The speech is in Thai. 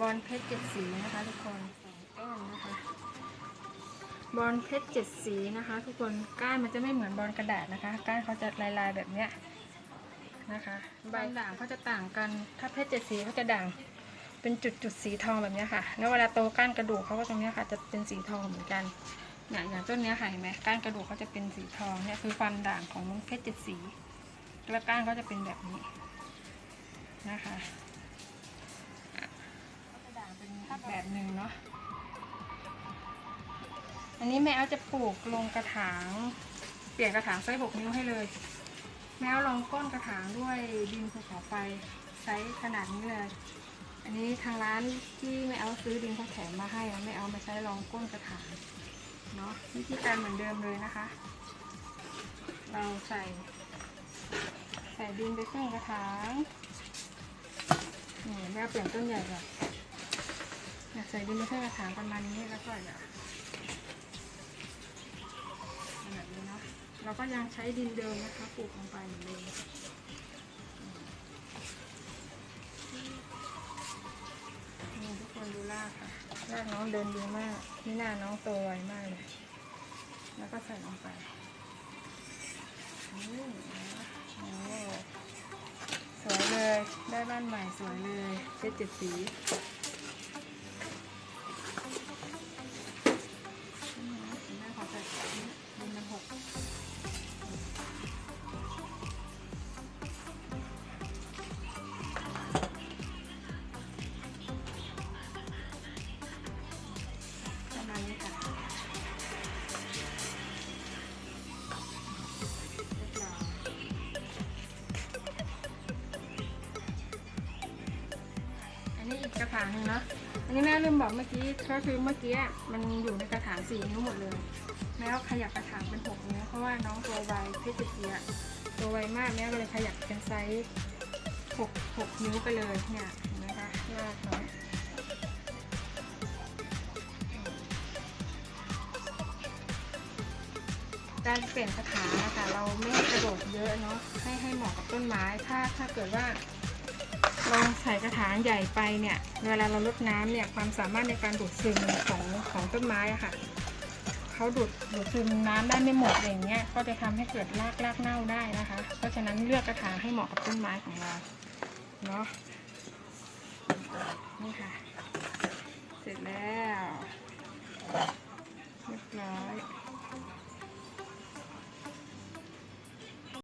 บอลเพชรเจ็ดสีนะคะทุกคนสองต้นนะคะ บอลเพชรเจ็ดสีนะคะ ทุกคนก้านมันจะไม่เหมือนบอลกระดาษนะคะ ก้านเขาจะลายๆแบบเนี้ยนะคะ ใบด่างเขาจะต่างกัน ถ้าเพชรเจ็ดสีเขาจะด่าง เป็นจุดๆสีทองแบบนี้ค่ะ แล้วเวลาโตก้านกระดูกเขาก็ตรงนี้ค่ะ จะเป็นสีทองเหมือนกันเนี่ยอย่างต้นเนี้ค่ะเห็นไหมก้านกระดูกเขาจะเป็นสีทองเนี่ยคือความด่างของเพชรเจ็ดสี แล้วก้านเขาจะเป็นแบบนี้นะคะ แบบหนึ่งเนาะ อันนี้แม่เอาจะปลูกลงกระถาง เปลี่ยนกระถางไซส์หกนิ้วให้เลย แม่เอาลองก้นกระถางด้วยดินภูเขาไฟไซส์ขนาดนี้เลย อันนี้ทางร้านที่แม่เอาซื้อดินเขาแถมมาให้แล้วแม่เอามาใช้รองก้นกระถางเนาะวิธีการเหมือนเดิมเลยนะคะ เราใส่ ใส่ดินไปครึ่งกระถางนี่แม่เปลี่ยนต้นใหญ่ก่อน ใส่ดินไปครึ่กระถางประมาณนี้แล้วก็อย่าแบบนี้เนาะเราก็ยังใช้ดินเดิมนะคะปลูกลงไปเหมือนเดิมนี่ทุกคนดูรากค่ะรากน้องเดินดีมากนี่หน้าน้องโตไวมากเลยแล้วก็ใส่ลงไปนี่นะโอ้สวยเลย ได้บ้านใหม่สวยเลยเป็นเจ็ดสี อีกกระถางหนึงเนาะอันนี้แม่ลืมบอกเมื่อกี้ก็คือเมื่อกี้มันอยู่ในกระถางสี่นิ้วหมดเลยแม่ก็ขยับกระถางเป็นหกนิ้วเพราะว่าน้องตัวไวเพชรเสียตัวไวมากแม่ก็เลยขยับเป็นไซส์หกหกนิ้วไปเลยเนี่ยเห็นไหมคะรากเขาการเปลี่ยนกระถางนะคะเราไม่ให้กระโดดเยอะเนาะให้ให้เหมาะกับต้นไม้ถ้าถ้าเกิดว่า ใส่กระถางใหญ่ไปเนี่ย เวลาเราลดน้ำเนี่ยความสามารถในการดูดซึมของของต้นไม้อะค่ะเขาดูดดูดซึมน้ำได้ไม่หมดอย่างเงี้ย ก็จะทำให้เกิดรากรากเน่าได้นะคะ เพราะฉะนั้นเลือกกระถางให้เหมาะกับต้นไม้ของเราเนาะนี่ค่ะ เสร็จแล้วเรียบร้อย